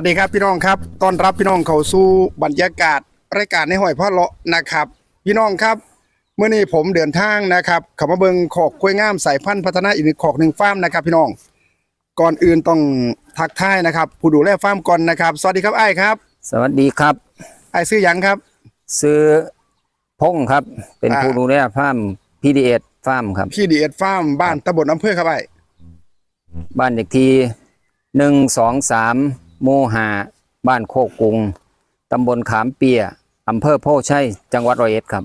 สวัสดีครับพี่น้องครับต้อนรับพี่น้องเข้าสู่บรรยากาศรายการในห้อยพ่อเลาะนะครับ พี่น้องครับเมื่อนี้ผมเดินทางนะครับเข้ามาเบิงขอกกล้วยงามสายพันธุ์พัฒนาอีกหนึ่งขอกหนึ่งฟาร์มนะครับ พี่น้องก่อนอื่นต้องทักทายนะครับ ผู้ดูแลฟาร์มก่อนนะครับ สวัสดีครับไอ้ายครับสวัสดีครับ ไอ้ายซื้อหยังครับ ซื้อพงครับ เป็นอ่า ผู้ดูแลฟาร์มพีดีเอสฟาร์มครับ พี่ดีเอ็ดฟาร์มบ้านตำบลอำเภอครับไอ้ายบ้านเด็กทีหนึ่งสองสาม โมหาบ้านโคกกุง ตำบลขามเปียอำเภอโพชัยจังหวัดร้อยเอ็ดครับ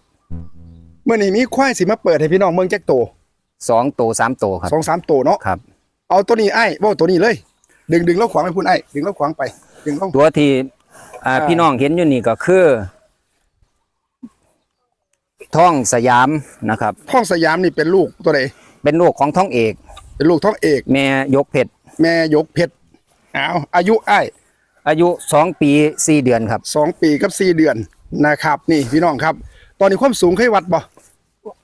เมื่อนี้มีควายสิมาเปิดให้พี่น้องเมืองแจ็คโตสองโตสามโตครับสองสามโตเนาะครับ เอาตัวนี้ไอ้ายว่าตัวนี้เลย ดึงดึงแล้วขวางไปพูนไอ้ายดึงแล้วขวางไป ดึงแล้วตัวที่อ่าอ่าพี่น้องเห็นอยู่นี่ก็คือท่องสยามนะครับท้องสยามนี่เป็นลูกตัวใดเป็นลูกของท่องเอก เป็นลูกท้องเอก แม่ยกเพชรแม่ยกเพชร เอาอายุไอ้ายอายุสองปีสี่เดือนครับสองปีกับสี่เดือนนะครับ นี่พี่น้องครับ ตอนนี้ความสูงเคยวัดบ่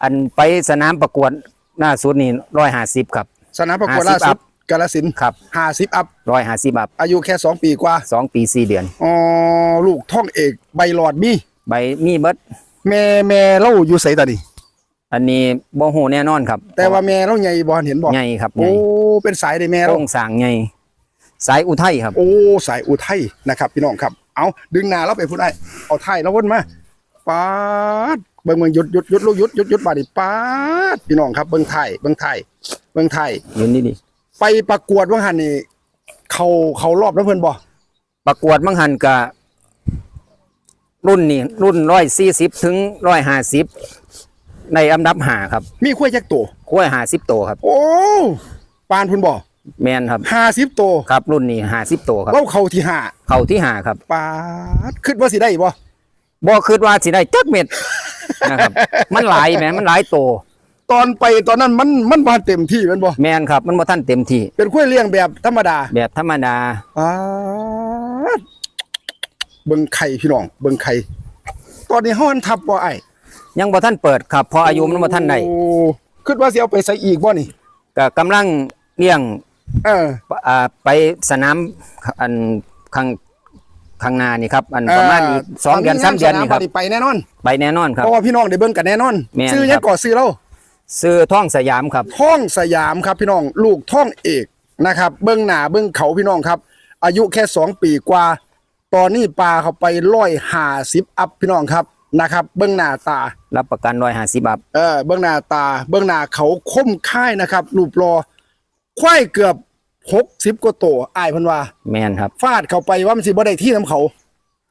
อันไปสนามประกวดหน้าสุดนี่ร้อยห้าสิบครับ สนามประกวด50ล่าสุอัดพกาลสินธุ์ครับห้าสิบอัพร้อยห้าสิบอัพอายุแค่สองปีกว่าสองปีสี่เดือนอ๋อลูกท้องเอกใบหลอดมีใบมีเบิดแม่แม่เล่าอยู่ใสตาดิอันนี้บ่ฮู้แน่นอนครับ แต่ว่าแม่เล่าใหญ่บ่เห็นบ่ใหญ่ครับใหโอ้ญ่เป็นสายได้แม่โครเล่างสร้างใหญ่ สายอุทัยครับ โอ้สายอุทัยนะครับ พี่น้องครับ เอาดึงหน้าเราไปพูดได้เอาไทยแล้ววนมาปาดเบิ่งเบิ่งหยุดหยุดหยุดลูกหยุดหยุดหยุดบาดนีปาดพี่น้องครับเบิ่งไทยเบิ่งไทยเบิ่งไทยอยู่นี่ดิไปประกวดว่าหันนี่เขาเขารอบแล้วเพิ่นบ่ประกวดมังหันกะรุ่นนี่รุ่นร้อยสี่สิบถึงร้อยห้าสิบในอันดับหาครับ มีขั้วยแจ็คตัวกล้วยห้าสิบโตครับ โอ้ปานพุ่นบ่ แมนครับห้าสิบตัวครับรุ่นนี้ห้าสิบโตครับเล่าเขาที่ห้าเข้าที่หาครับปาดคิดว่าสิได้บ่บ่คิดว่าสิได้จักเม็ดนะครับมันหลายแหมมันหลายโตตอนไปตอนนั้นมันมันบ่เต็มที่แมันบ่แมนครับมันบ่ทันเต็มที่ เป็นขั้วยเลี้ยงแบบธรรมดา แบบธรรมดาปาดเบิ่งไข่พี่น้องเบิ่งไข่ตอนนี้เฮาอันทับบ่ไอ้ยังบ่ทันเปิดครับเพออายุมันบ่ทันได้โอ้คิดว่าสิเอาไปใส่อีกบ่นี่ก็กำลังเลี้ยง เออ อ่าไปสนามอันข้างข้างหน้านี่ครับ อันประมาณอีกสองเดือนสามเดือนนี่ครับไปแน่นอน ไปแน่นอนครัเพบราะว่าพี่น้องได้เบิ่งกันแน่นอนแม่นซื้อคยัรังบก่อซื้อเราซื้อท่องสยามครับท่องสยามครับพี่น้องลูกท่องเอกนะครับ เบื้องหน้าเบื้องเขาพี่น้องครับ อายุแค่สองปีกว่า ตอนนี้ปลาเขาไปร้อยห้าสิบอัพพี่น้องครับนะครับ เบื้องหน้าตา รับประกันร้อยห้าสิบาทเออเบื้องหน้าตา เบื้องหน้าเขาคมค่ายนะครับรูปรอ ควายเกือบหกสิบกว่าตัวอายเพันว่าแมนครับ ฟาดเข้าไปว่ามันสิบ่ได้ที่น้ำเขา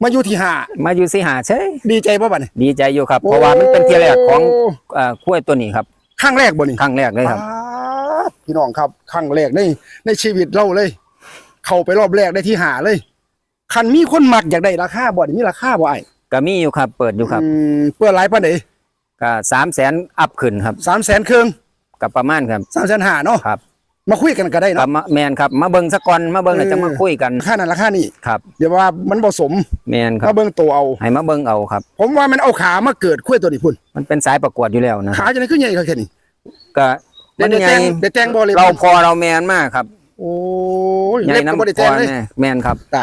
มาอยู่ที่ห้ามาอยู่สิหาเฉยดีใจป่ะบัดนี้ ดีใจอยู่ครับ เพราะว่ามันเป็นเทียแรกของอ่าขั้วยตัวนี้ครับครั้งแรกบ่นี่ครั้งแรกเลยครับ ป๊าดพี่น้องครับครั้งแรกในในชีวิตเราเลย เข้าไปรอบแรกได้ที่หาเลย คันมีคนมักอยากได้ราคาบ่นี่มีราคาบ่ไอ้ก็มีอยู่ครับ เปิดอยู่ครับอืมเพื่อหลายปานใดก็สามแสนอัพขึ้นครับ สามแสนเครื่องกับประมาณครับ สามแสนห้าเนาะครับ มาคุยกันก็ได้กับเนาะมาแมนครับ มาเบิ่งสักก่อนมาเบิ่งแล้วจะมาคุยกันราคานั้นราคานี้ครับเดี๋ยวว่ามันผสมแมนครัมาบเบิ่งตัวเอา ให้มาเบิ่งเอาครับ ผมว่ามันเอาขามาเกิดคุยตัวนี้พุ่นมันเป็นสายประกวดอยู่แล้วนะขาจะได้ขึ้นใหญ่เขาแค่นี้ ก็เดี๋มัยวนเดี๋ยวใหแตญ่งเดี๋ยวแตงบ่เลย เราพอเราแมนมากครับโอ้ยใหญ่เล็บก็น้ำบ่ได้พแตองเลยแน่แมนครับ ตา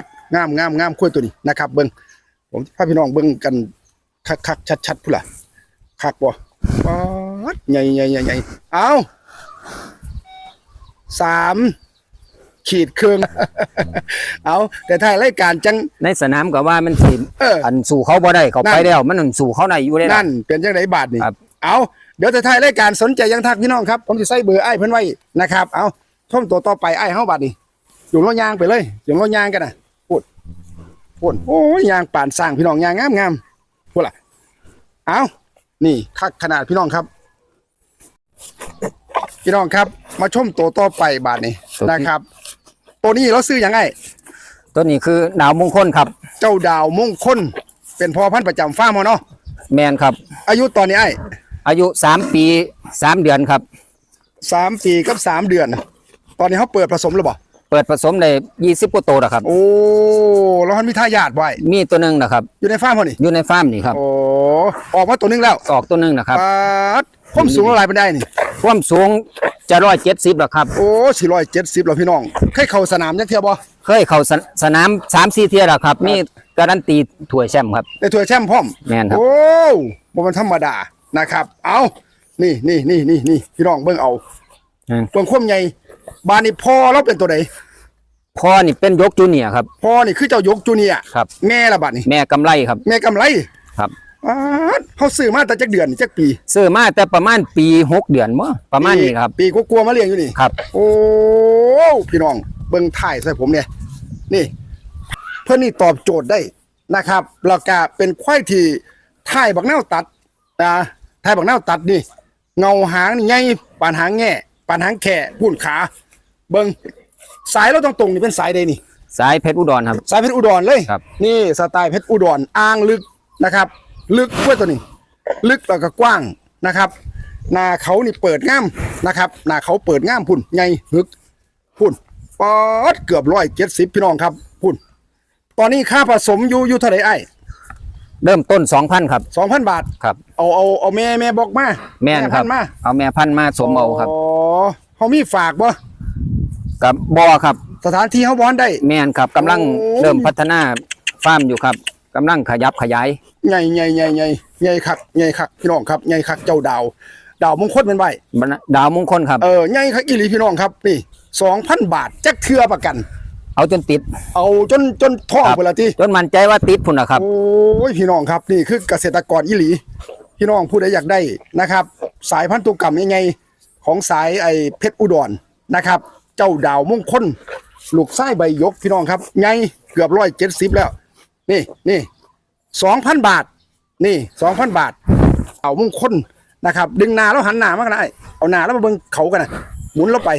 ดงามงามงามคุยตัวนี้นะครับ เบิ่งผมพาพี่น้องเบิ่งกันคักคักชัดชัดๆพุ่นล่ะคักบ่ป๊าดใหญ่ใหญ่ใหญ่ใหญ่เอา สามขีดเครื่อง เอาแต่ถ้ารายการจัง ในสนามก็ว่ามันสิเอออันสู่เขาบ่ได้เขานั่ไปนแล้ว มันอันสู่เขาได้อยู่ได้นั่นเป็นจังไดบาทนี่ครับ เอาเดี๋ยวแต่ท้ายรายการสนใจยังทักพี่น้องครับ ผมจะใส่เบอร์ไอ้ายเพิ่นไว้นะครับ เอาท่อมตัวต่อไปไอ้ายเฮาบาดนี่อยู่รถยางไปเลยอยู่รถยางกันน่ะพูดพูดโอ้ยยางป่านสร้างพี่น้องยางงามงามพูดล่ะเอานี่คักขนาดพี่น้องครับ พี่น้องครับ มาชมตัวต่อไปบาทนี่ตัวที่ นะครับ ตัวนี้เราซื้อยังไง ตัวนี้คือดาวมงคลครับ เจ้าดาวมงคลเป็นพ่อพันธุ์ประจำฟาร์มเราเนาะแมนครับ อายุตอนนี้ไอ้อายุสามปีสามเดือนครับ สามปีกับสามเดือน ตอนนี้เขาเปิดผสมหรือเปล่าเปิดผสมได้ยี่สิบกว่าตัวแล้วครับ โอ้แล้วมันมีทายาทไว้มีตัวหนึ่งนะครับ อยู่ในฟาร์มเขานี่อยู่ในฟาร์มนี่ครับ โอ้ออกมาตัวหนึงแล้วออกตัวหนึ่งนะครับ ปาด ความสูงเท่าไหร่เป็นได้นี่ความสูงจะร้อยเจ็ดสิบหรอครับ โอ้สี่ร้อยเจ็ดสิบแล้วพี่น้องเคยเข้าสนามยังเทียบบ่เคยเข้าสนสนามสามสี่เที่ยวแล้วครับมีการันตีถ้วยแชมป์ครับได้ถ้วยแชมป์พร้อมแม่นครับโอ้บ่มันธรรมดานะครับ เอานี่นี่นี่นี่นี่พี่น้องเบิ่งเอาอืมเบิ่งความใหญ่บานนี่พ่อเราเป็นตัวใดพ่อนี่เป็นยกจูเนียร์ครับพ่อนี่คือเจ้ายกจูเนียร์ครับ แม่ละบัดนี่แม่กำไรครับ แม่กำไรครับ อ้าดเฮาซื้อมาแต่จักเดือนนี่จักปี ซื้อมาแต่ประมาณปีหกเดือนมั้งประมาณนี้ครับปีกลัวาๆมาเลี้ยงอยู่นี่ครับ โอ้พี่น้องเบิ่งถ่ายใส่ผมเนี่ยนี่ เพื่อนนี่ตอบโจทย์ได้นะครับแล้วก็เป็นควายที่ถ่ายบักแนวตัดนะถ่ายบักแนวตัดนี่ เงาหางนี่ใหญ่ปานหางแง่ปานหางแข่พุ่นขา เบิ่งสายเราตรงๆนี่เป็นสายใดนี่ สายเพชรอุดรครับ สายเพชรอุดรเลยครับ นี่สไตล์เพชรอุดรอ้างลึกนะครับ ลึกเพื่อตัวนี้ ลึกแล้วก็กว้างนะครับหน้าเขานี่เปิดง่ามนะครับหน้าเขาเปิดง่ามพุ่นใหญ่ฮึกพุ่นปอดเกือบร้อยเจ็ดสิบพี่น้องครับพุ่นตอนนี้ค่าผสมอยู่อยู่เท่าไหร่ไอ้เริ่มต้นสองพันครับสองพันบาทครับเอาเอาเอาแม่แม่บอกมาแม่นครับพันมาเอาแม่พันธุ์มาสมเอาครับอ๋อเขามีฝากบ่กับบอครับ สถานที่เขาบอนได้ แม่นครับกำลังโอ้เริ่มพัฒนาฟาร์มอยู่ครับ กำลังขยับขยายใหญ่ใหญ่ใหญ่ใหญ่ใหญ่คักใหญ่คักพี่น้องครับใหญ่คักเจ้าดาว ดาวมงคลเป็นไว้ดาวมงคลครับเออใหญ่คักอีหลีพี่น้องครับนี่สองพันบาทจักเทือประกัน เอาจนติด เอาจนจนท่องครับไปละทีจนมั่นใจว่าติดพุ่นนะครับโอ้ยพี่น้องครับนี่คือเกษตรกรอีหลี พี่น้องผู้ใดอยากได้นะครับ สายพันธุกรรมยังไงของสายไอ้เพชรอุดรนะครับ เจ้าดาวมงคลลูกไส้ใบยกพี่น้องครับใหญ่เกือบร้อยเจ็ดสิบแล้ว นี่นี่สองพันบาท นี่สองพันบาท เอามงคลนะครับ ดึงหนาแล้วหันหน้ามากันได้เอาหน้าแล้วมาเบิ่งเขากันนะหมุนแล้วไป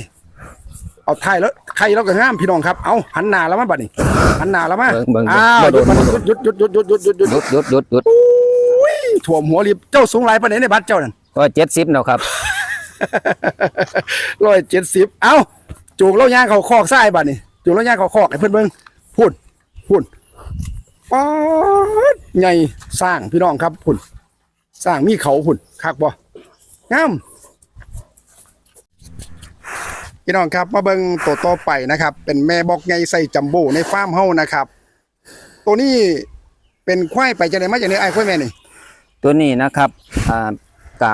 เอาไทยแล้วใครแล้วก็งามพี่น้องครับ เอาหันหน้าแล้วมาบัดนี้หันหน้าแล้วมาเบิ่งเบิ่งอ้าวบ่หโดยุดนมันบ่โดนหยุดหยุดหยุดหยุดหยุดหยุดหยุดหยุดหยุดหยุดหยุดหยุดอุ้ยถ่วมหัวรีบเจ้าสูงหลายปานไหนในบัตรเจ้านั่นก็เจ็ดสิบแล้วครับร้อยเจ็ดสิบเอ้าจูงเล่าย่างเขาคอกไส้บัดนี่จูงเล่าย่างเขาคอกให้เพื่อนเบิ่งพูดพูด ป๊าดใหญ่สร้างพี่น้องครับพุ่นสร้างมีเขาพุ่นคักบ่งามพี่น้องครับมาเบิ่งตัวต่อไปนะครับ เป็นแม่บอกไงใส่จัมโบ้ในฟาร์มเฮานะครับ ตัวนี้เป็นควายไปจากไหนมาจากไหนไอ้ควายแม่นี่ตัวนี้นะครับอ่ากะ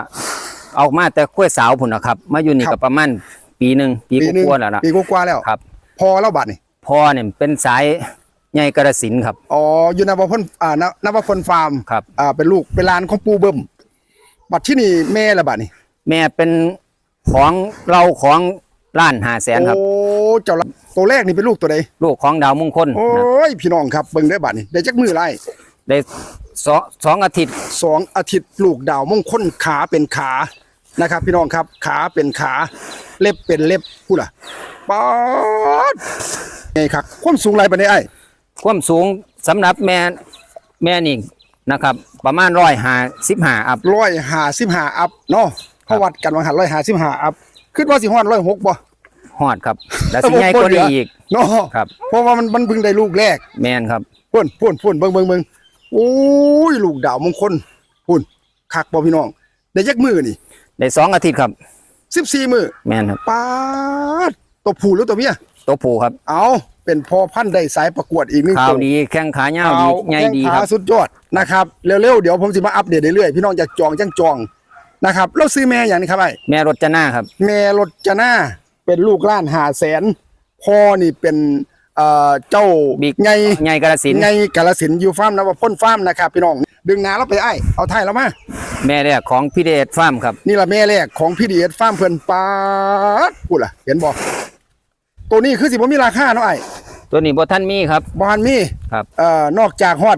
เอามาแต่กล้วยสาวพุ่นนะครับ มาอยู่นี่ครับก็ประมาณปีหนึ่งปีหนึ่งกว่าๆแล้วนะปีกว่าๆแล้วครับ พอแล้วบัดนี่พ่อเนี่ยเป็นสาย ใหญ่กระสินธุ์ครับ อ๋ออยู่นวพลอ่านนวพลฟาร์มครับ อ่าเป็นลูกเป็นหลานของปูเบิ่มบัดที่นี่แม่ละบัดนี่แม่เป็นของเราของล้านหาแสนครับ โอ้เจ้าละตัวแรกนี่เป็นลูกตัวใดลูกของดาวมงคลโอ้นะยพี่น้องครับเบิ่งได้อบัดนี่ได้จักมือไรได้สองสองอาทิตย์สองอาทิตย์ลูกดาวมงคลขาเป็นขานะครับ พี่น้องครับขาเป็นขาเล็บเป็นเล็บพูดล่ะป๊าดไงครับความสูงไรปานนี้ไอ้ ความสูงสำหรับแม่แม่นี่นะครับ ประมาณร้อยหาสิบหาอัพร้อยห้าสิบห้าอัพเนาะเขาวัดกันวังหันร้อยห้าสิบห้าอัพคิดว่าสิฮอดร้อยหกบ่ฮอดครับแล้วสิใหญ่กว่านี้อีกเนาะครับเพราะว่ามันมันเพิ่งได้ลูกแรก แม่นครับพ่นพ่นพ่นเบิ่งเบิ่งเบิ่งโอ้ยลูกดาวมงคลพ่นคักบ่พี่น้องได้ยักมือนี่ได้สองอาทิตย์ครับสิบสี่มือแม่นครับป๊าดตัวผู้หรือตัวเมียตัวผู้ครับ เอา เป็นพ่อพันธุ์ได้สายประกวดอีกหนึ่งขาวตัวดีแข้งขาเงาวเอาดีใหญ่ดีแข้งคขารับ สุดยอดนะครับเร็วๆเดี๋ยวผมสิมาอัปเดตเรื่อยๆพี่น้องอยากจองจังจองนะครับแล้วซื้อแม่อย่างนี้ครับไอ้แม่รถจะหน้าครับ แม่รถจนาเป็นลูกล้านหาแสนพ่อนี่เป็นเอ่อเจ้าบิ๊ก ไง ใหญ่กระสินธุ์ไงกาลสินธุ์อยู่ฟาร์มนะว่าพ่นฟาร์มนะครับพี่น้อง ดึงหนาแล้วไปไอ้ายเอาไทยแล้วมา แม่แรกของพี่เดชฟาร์มครับ นี่ละแม่แรกของพี่ดีเอสฟาร์มเพิ่นปาดพูดล่ะ เห็นบ่ ตัวนี้คือสิบ่มีราคาเนาะไอ้ตัวนี้บ่ท่านมีครับบ่ทันมีครับ เอ่อนอกจากฮอด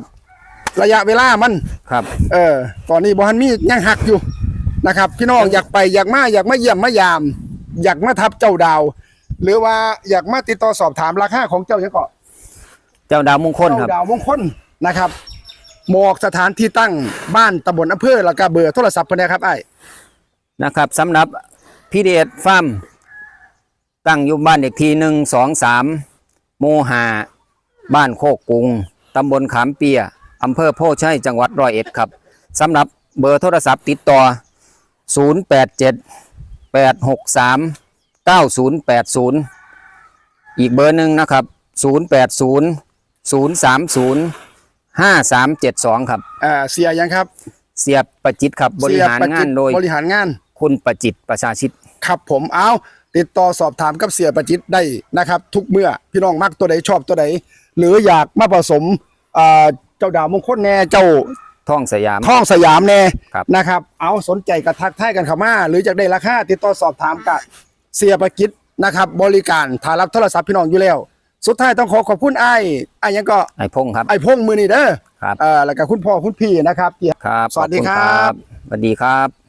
ระยะเวลามันครับ เออตอนนี้บ่ทันมียังหักอยู่นะครับ พี่น้องอยากไปอยากมาอยากมาเยี่ยมมายาม อยากมาทับเจ้าดาว หรือว่าอยากมาติดต่อสอบถามราคาของเจ้ายังเกาะเจ้าดาวมงคลครับ เจ้าดาวมงคลนะครับบอกสถานที่ตั้งบ้านตำบลอำเภอแล้วก็เบอร์โทรศัพท์เพิ่นนะครับไอ้นะครับสำหรับพี่เดชฟาร์ม ตั้งอยู่บ้านเด็กทีหนึ่งสองสามโมหาบ้านโคกกุงตำบลขามเปียอำเภอโพชัยจังหวัดร้อยเอ็ดครับสำหรับเบอร์โทรศัพท์ติดต่อศูนย์แปดเจ็ดแปดหกสามเก้าศูนย์แปดศูนย์อีกเบอร์หนึ่งนะครับศูนย์แปดศูนย์ศูนย์สามศูนย์ห้าสามเจ็ดสองครับอ่าเสียยังครับ เสียบประจิตครับบริหารเสียประงาจินตโดย บริหารงาน คุณประจิตประชาชิต ครับผมเอา ติดต่อสอบถามกับเสียประจิตได้นะครับ ทุกเมื่อพี่น้องมักตัวใดชอบตัวใดหรืออยากมาผสมอ่าเจ้าดาวมงคลแน่เจ้าท่องสยาม ท่องสยามแน่ครับ นะครับ เอาสนใจกับทักทายกันเข้ามาหรืออยากได้ราคาติดต่อสอบถามกับเสียประจิตนะครับ บริการถ่ายรับโทรศัพท์พี่น้องอยู่แล้ว สุดท้ายต้องขอขอบคุณไอ้ไอ้ายยังก็ไอพงษ์ครับ ไอ้พงษ์มือนี่เด้อครับ เอ่อแล้วก็คุณพ่อคุณพี่นะครับที่ครับสวัสดีขอณครับ สวัสดีครับ